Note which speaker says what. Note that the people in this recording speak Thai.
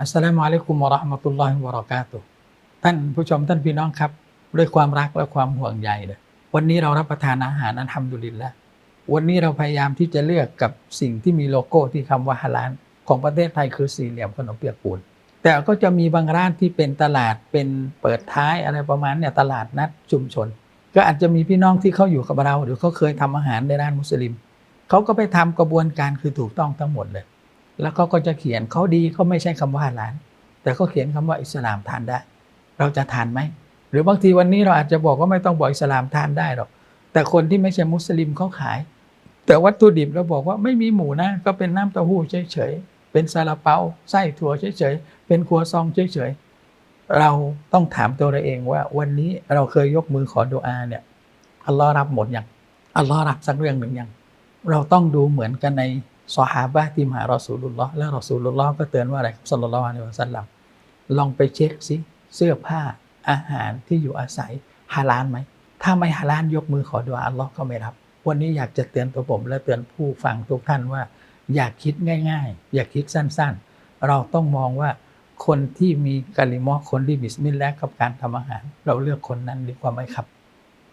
Speaker 1: อัสสลามุอะลัยกุมวะราะห์มะตุลลอฮิวะบะเราะกาตุท่านผู้ชมท่านพี่น้องครับ ด้วยความรักและความห่วงใยเลยวันนี้เรารับประทานอาหารอันทำดุลิลละวันนี้เราพยายามที่จะเลือกกับสิ่งที่มีโลโก้ที่คำว่าฮาลาลของประเทศไทยคือสี่เหลี่ยมขนมเปียกปูนแต่ก็จะมีบางร้านที่เป็นตลาดเป็นเปิดท้ายอะไรประมาณเนี่ยตลาดนัดชุมชน ก็อาจจะมีพี่น้องที่เขาอยู่กับเรา หรือเขาเคยทำอาหารในร้านมุสลิมเขาก็ไปทำกระบวนการคือถูกต้องทั้งหมดเลย แล้วเขาก็จะเขียนเขาดีเขาไม่ใช่คำว่าฮาลาลแต่เขาเขียนคำว่าอิสลามทานได้ เราจะทานไหม หรือบางทีวันนี้เราอาจจะบอกว่าไม่ต้องบอกอิสลามทานได้หรอก แต่คนที่ไม่ใช่มุสลิมเขาขาย แต่วัตถุดิบเราบอกว่าไม่มีหมูนะ ก็เป็นน้ำเต้าหู้เฉยๆ เป็นซาลาเปาไส้ถั่วเฉยๆ เป็นครัวซองเฉยๆ เราต้องถามตัวเราเองว่า วันนี้เราเคยยกมือขอดุอาเนี่ย อัลลอฮ์รับหมดยัง อัลลอฮ์รับสักเรื่องหนึ่งยัง เราต้องดูเหมือนกันใน ซอฮาบะที่มาหารอสูลุลลอฮ์และรอสูลุลลอฮ์ก็เตือนว่าอะไรสัลลัลลอฮุอะลัยฮิวะสัลลัมลองไปเช็คสิเสื้อผ้าอาหารที่อยู่อาศัยฮาลาลไหม ถ้าไม่ฮาลาลยกมือขอดุอาอัลลอฮ์ก็ไม่รับ วันนี้อยากจะเตือนตัวผม และเตือนผู้ฟังทุกท่านว่า อย่าคิดง่าย ๆ อย่าคิดสั้นๆ เราต้องมองว่าคนที่มีกาลิมอคนที่บิสมิลลาห์กับการทำอาหาร เราเลือกคนนั้นดีกว่าไหมครับ